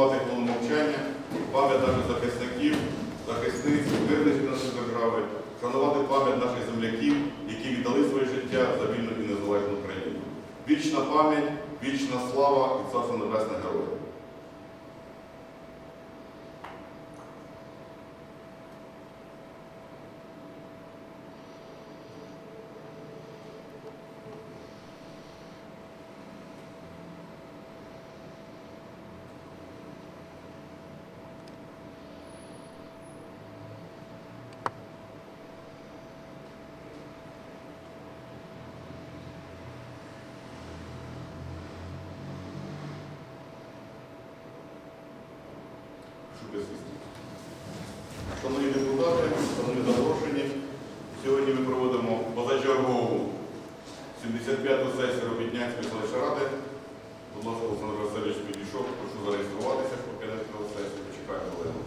вшанувати хвилину мовчання, пам'ять наших захисників, захисниць, мирних нашої держави, вшанувати пам'ять наших земляків, які віддали своє життя за вільну і незалежну Україну. Вічна пам'ять, вічна слава і царство небесне героям. Прошу. Шановні депутати, шановні запрошені, сьогодні ми проводимо позачергову 75-ту сесію Робітнянської селищної ради. Будь ласка, Олександр Васильович підійшов, прошу зареєструватися, покинути сесію, почекаємо хвилину.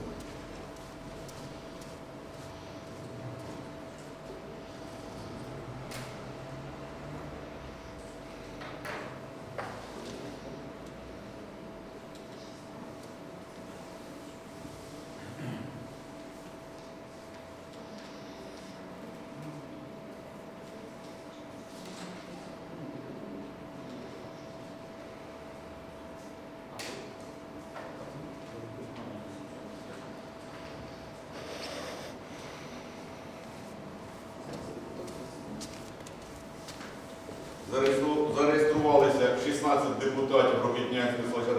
16 депутатів Рокітнянської селища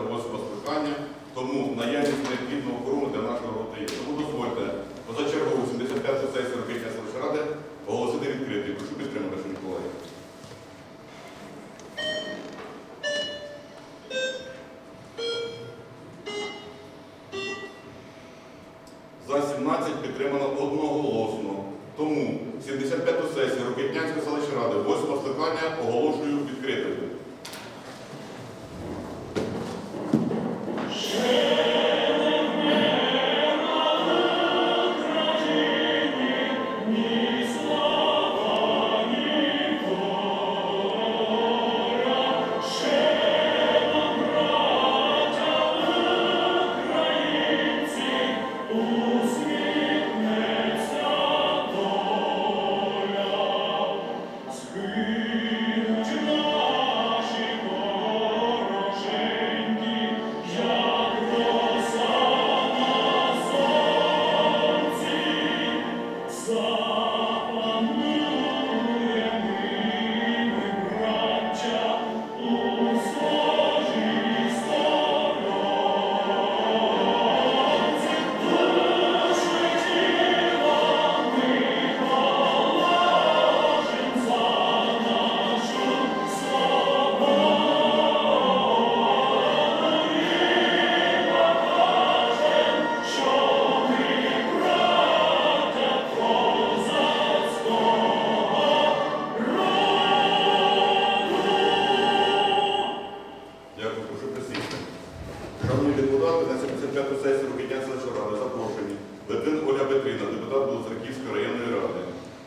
75-ту сесію селищної ради запрошені Летин Оля Петрівна, депутат Білоцерківської районної ради,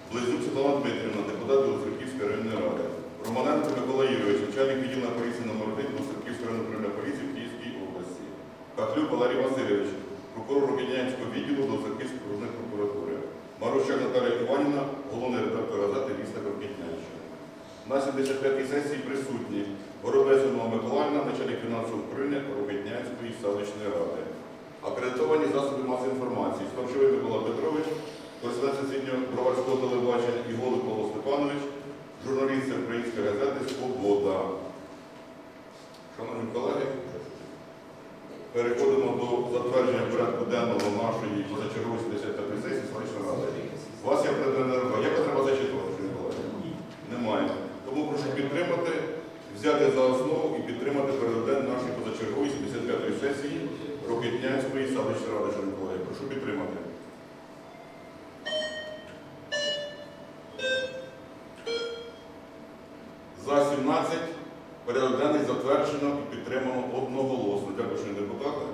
Близнюк Світлана Дмитрівна, депутат Білоцерківської районної ради, Романенко Микола Юрійович, начальник відділу поліції номер 1 Білоцерківської районної поліції в Київській області, Пахлюк Валерій Васильович, прокурор Рокітнянського відділу Білоцерківської окружної прокуратури, Марущак Наталія Іванівна, головний редактор газети «Вісник Рокітнянщини». На 75-й сесії присутні Горобець Миколаївна, начальник фінансового управління Робітнянської селищної ради. Акредитовані засоби масової інформації. Старшовий Микола Петрович, кореспондент Сусіднього броварського телебачення і Голуб Павло Степанович, журналіст Української газети Свобода. Шановні колеги, переходимо до затвердження порядку денного нашої позачергової 75-ї сесії селищної ради. У вас є преденерго. Як ви треба зачитувати, колеги? Немає. Тому прошу підтримати, взяти за основу і підтримати порядок денний нашої позачергової 75-ї сесії Рокітнянської селищної ради, шановні колеги. Прошу підтримати. За 17 порядок денний затверджено і підтримано одноголосно. Дякую, шановні депутати.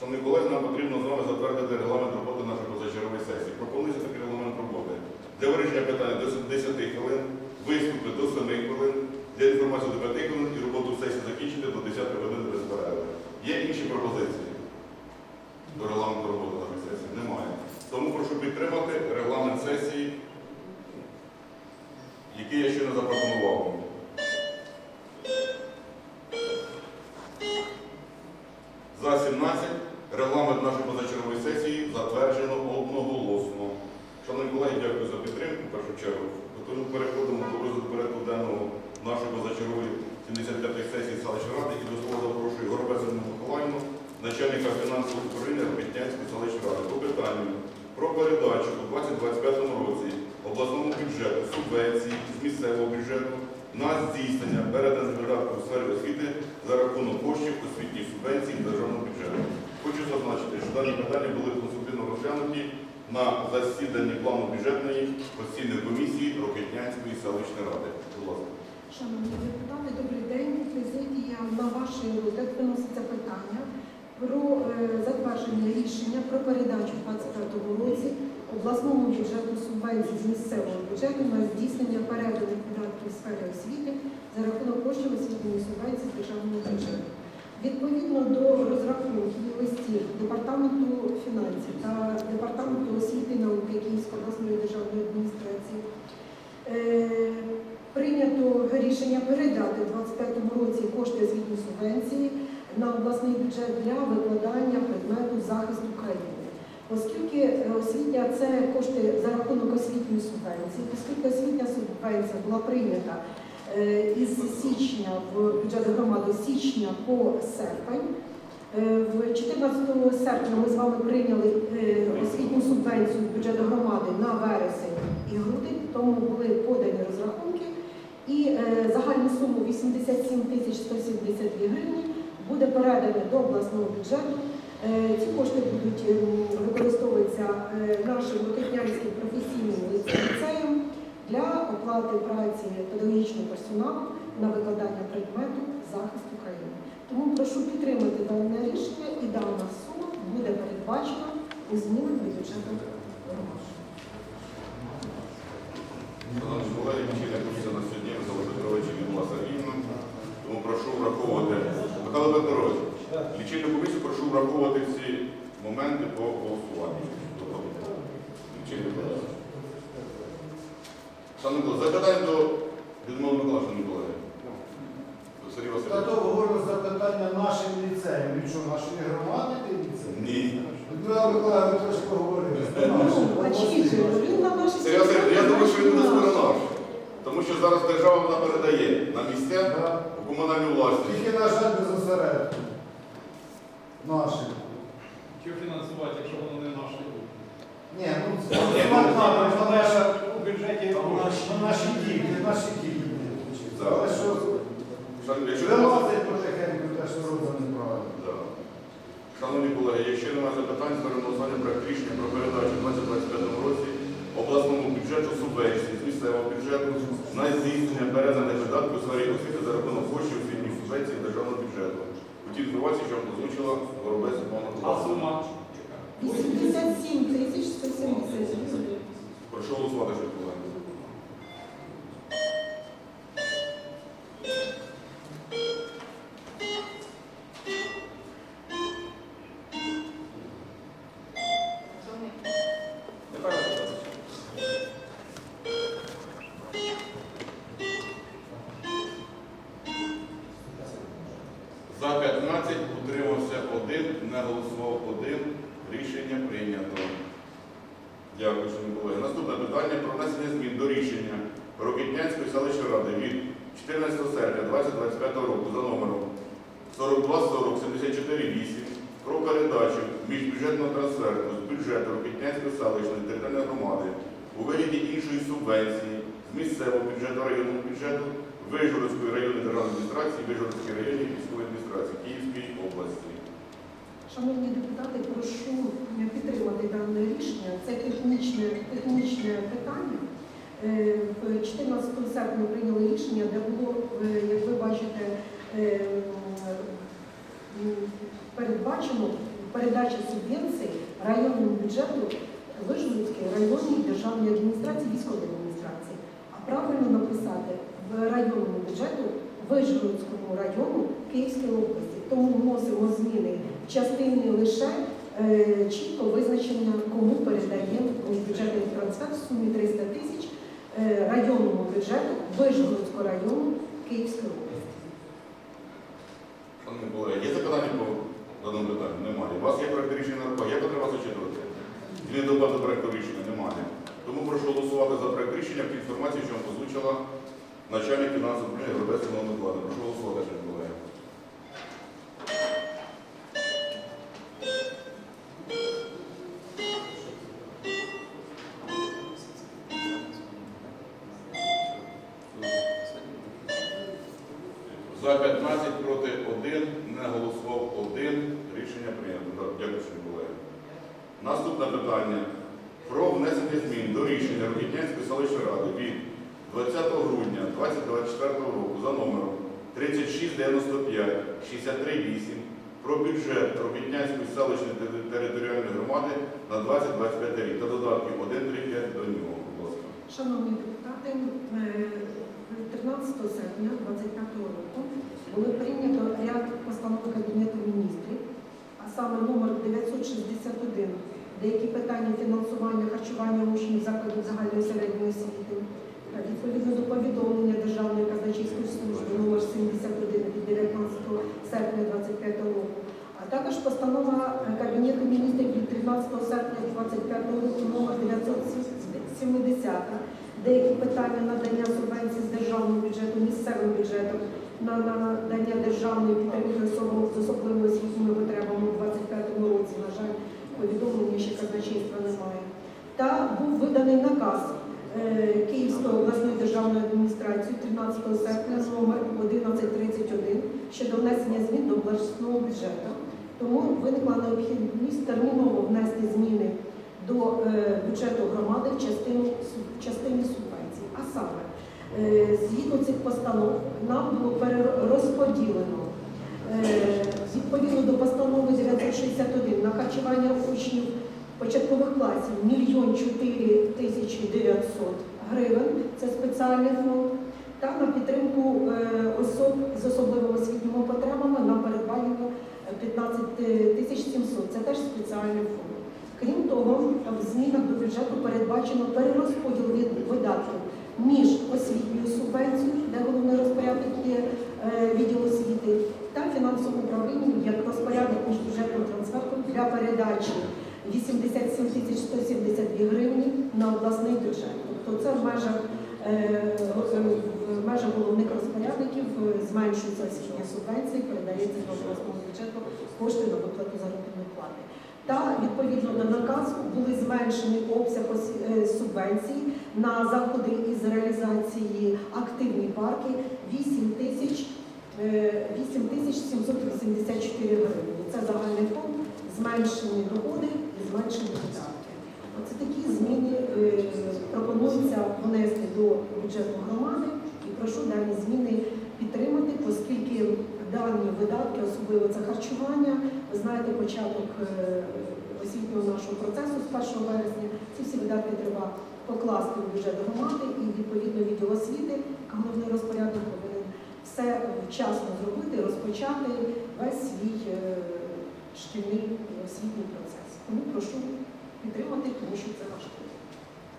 Шановні колеги, нам потрібно з вами затвердити регламент роботи нашої позачергової сесії. Пропонується такий регламент роботи. Для вирішення питання до 10 хвилин, виступи до 7 хвилин, для інформації до 5 хвилин і роботу сесії закінчити до 10 хвилин без перерви. Є інші пропозиції до регламенту роботи нашої сесії? Немає. Тому прошу підтримати регламент сесії, який я ще не запропонував. вам. За 17 регламент нашої позачергової сесії затверджено одноголосно. Шановні колеги, дякую за підтримку в першу чергу. Тому переходимо до розгляду порядку денного нашої позачергової 75-ї сесії селищної ради і до слова запрошую Горобець Ірину Миколаївну, начальника фінансового управління Робітнянської селищної ради по питанню про передачу у 2025 році обласному бюджету субвенції з місцевого бюджету на здійснення переданих видатків у сфері освіти за рахунок коштів освітньої субвенції з державного бюджету. Хочу зазначити, що дані питання були конструктивно розглянуті на засіданні плану бюджетної постійної комісії Рокетнянської селищної ради. Будь ласка. Шановні депутати, добрий день. Президія на ваш розгляд виноситься питання про е, затвердження рішення про передачу у 2025 році обласному бюджету субвенцій з місцевого бюджету на здійснення переданих видатків в сфері освіти за рахунок коштів освітньої субвенції з державного бюджету. Відповідно до розрахунків листів Департаменту фінансів та Департаменту освіти і науки Київської обласної державної адміністрації е, прийнято рішення передати у 2025 році кошти освітньої субвенції на обласний бюджет для викладання предмету захист України. Оскільки е, освітня це кошти за рахунок освітньої субвенції, оскільки освітня субвенція була прийнята е, із січня в бюджет громади з січня по серпень. Е, В 14 серпня ми з вами прийняли освітню субвенцію в бюджет громади на вересень і грудень, тому були подані розрахунки. І загальну суму 87 тисяч 172 гривні буде передано до обласного бюджету. Е, Ці кошти будуть е, використовуватися е, нашим Рокетнянським професійним ліцеєм для оплати праці педагогічного персоналу на викладання предмету захист України. Тому прошу підтримати дане рішення і дана сума буде передбачена у змінах до бюджету. Тому прошу враховувати. Михайло Петрович, лічильну комісію прошу враховувати всі моменти по голосуванню. Шановні колеги, запитання до Людмила Миколаївна, шановні колеги. До Сергія Та то говорю запитання нашим ліцеям. Він що, нашої громади ти ліцей? Ні. Людмила Миколаївна трошки говорили. Ну, Сергій Васильович, я думаю, що він буде скоро. Тому що зараз держава вона передає на місця у комунальну власність. Тільки, на жаль, без осередку. Наші. Що фінансувати, якщо воно не наше? Ні, ну це Ні, на наші- У бюджеті на наші діти, наші діти. Так. Але що, вилазить потихеньку, те, що робить неправильно. Шановні колеги, якщо немає запитань, на голосування проект рішення про передачу у 2025 році обласному бюджету субвенції з місцевого бюджету на здійснення переданих видатків у сфері освіти за рахунок коштів освітньої субвенції державного бюджету. У тій інформації, що вам озвучила Горобець Світлана А Миколаївна. сума? 87 тисяч 170 Прошу голосувати, що колеги. Голосував один. Рішення прийнято. Дякую, шановні колеги. Наступне питання про внесення змін до рішення Рокітнянської селищної ради від 14 серпня 2025 року за номером 4240 748 про передачу міжбюджетного трансферту з бюджету Рокітнянської селищної територіальної громади у вигляді іншої субвенції з місцевого бюджету районного бюджету Вижгородської районної державної адміністрації, Вижгородської районної військової адміністрації Київської області. Шановні депутати, прошу підтримати дане рішення. Це технічне, технічне питання. Е, 14 серпня прийняли рішення, де було, е, як ви бачите, е, передбачено передача субвенцій районному бюджету Вижгородської районній державній адміністрації, військової адміністрації. А правильно написати в районному бюджету Вижгородському району Київської області. Тому вносимо зміни в частині лише е, чітко визначення, кому передаємо бюджетний трансфер в сумі 300 тисяч е, районному бюджету Вижгородського району Київської області. Шановні колеги, є запитання по даному питанню? Немає. У вас є проект рішення на руках? Є потреба зачитувати? Зміни до бази проекту рішення немає. Тому прошу голосувати за проект рішення в інформації, що вам озвучила начальник фінансового управління Європейського. Прошу голосувати, проти один, не голосував один. Рішення прийнято. Дякую, колеги. Наступне питання про внесення змін до рішення Рокітнянської селищної ради від 20 грудня 2024 року за номером 3695 638 про бюджет Рокітнянської селищної територіальної громади на 2025 рік та додатків 135 до нього. Будь ласка. Шановні депутати, е, 13 серпня 2025 року було прийнято ряд постанов Кабінету міністрів, а саме номер 961, деякі питання фінансування харчування учнів закладів загальної середньої освіти, відповідно до повідомлення Державної казначейської служби номер 71 від 19 серпня 2025 року, а також постанова Кабінету міністрів від 13 серпня 2025 року номер 970, деякі питання надання субвенцій з державного бюджету місцевим бюджетом на надання державної підтримки особам з особливими освітніми потребами у 2025 році. На жаль, повідомлення ще казначейства немає. Та був виданий наказ е, Київської обласної державної адміністрації 13 серпня номер 1131 щодо внесення змін до обласного бюджету. Тому виникла необхідність терміново внести зміни до е, бюджету громади в частині, в частині субвенцій. А саме, е, згідно цих постанов, нам було перерозподілено відповідно до постанови 961 на харчування учнів початкових класів мільйон 4 тисячі 900 гривень, це спеціальний фонд, та на підтримку е, особ з особливими освітніми потребами нам передбачено 15 тисяч 700, це теж спеціальний фонд. Крім того, в змінах до бюджету передбачено перерозподіл від видатків між освітньою субвенцією, де головний розпорядник є е, відділ освіти, та фінансовим управлінням як розпорядник між бюджетним трансфертом для передачі 87 тисяч 172 гривні на обласний бюджет. Тобто це в межах, е, в межах головних розпорядників е, зменшується освітня субвенція, передається до обласного бюджету кошти на виплату заробітної плати. Та відповідно до наказу були зменшені обсяг е, субвенцій на заходи із реалізації активні парки 8 тисяч е, 8 тисяч 784 гривні. Це загальний фонд, зменшені доходи і зменшені видатки. Оце такі зміни е, пропонується внести до бюджету громади і прошу дані зміни підтримати, оскільки дані видатки, особливо це харчування, ви знаєте, початок е, освітнього нашого процесу з 1 вересня, ці всі видатки треба покласти в бюджет громади і відповідно відділ освіти, головний розпорядник повинен все вчасно зробити, розпочати весь свій е, шкільний освітній процес. Тому прошу підтримати, тому що це важливо.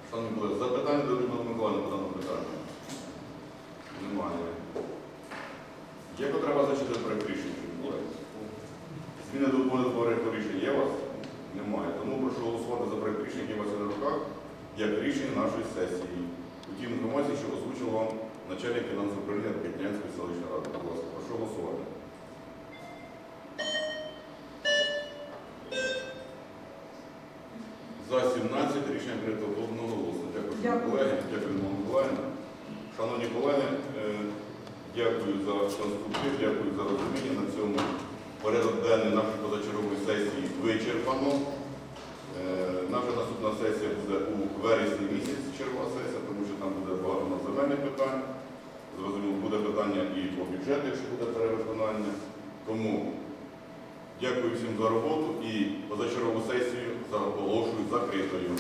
Шановні колеги, запитання до Людмили Миколаївни по даному питанню? Немає. Є потреба зачитати проект рішення? Зміни до поля проекту рішення є у вас? Немає. Тому прошу голосувати за проект рішення, який у вас є на руках, як рішення нашої сесії. У тій інформації, що озвучив вам начальник фінансового управління П'ятнянської селищної ради. Будь ласка, прошу голосувати. За 17 рішення прийнято одноголосно. Дякую, Дякую. колеги. Дякую, Миколаївна. Шановні колеги, е, дякую за конструктив, дякую за розуміння. На цьому порядок денний нашої позачергової сесії вичерпано. Е, Наша наступна сесія буде у вересні місяці, чергова сесія, тому що там буде багато на земельних питань. Зрозуміло, буде питання і по бюджету, якщо буде перевиконання. Тому дякую всім за роботу і позачергову сесію заголошую закритою.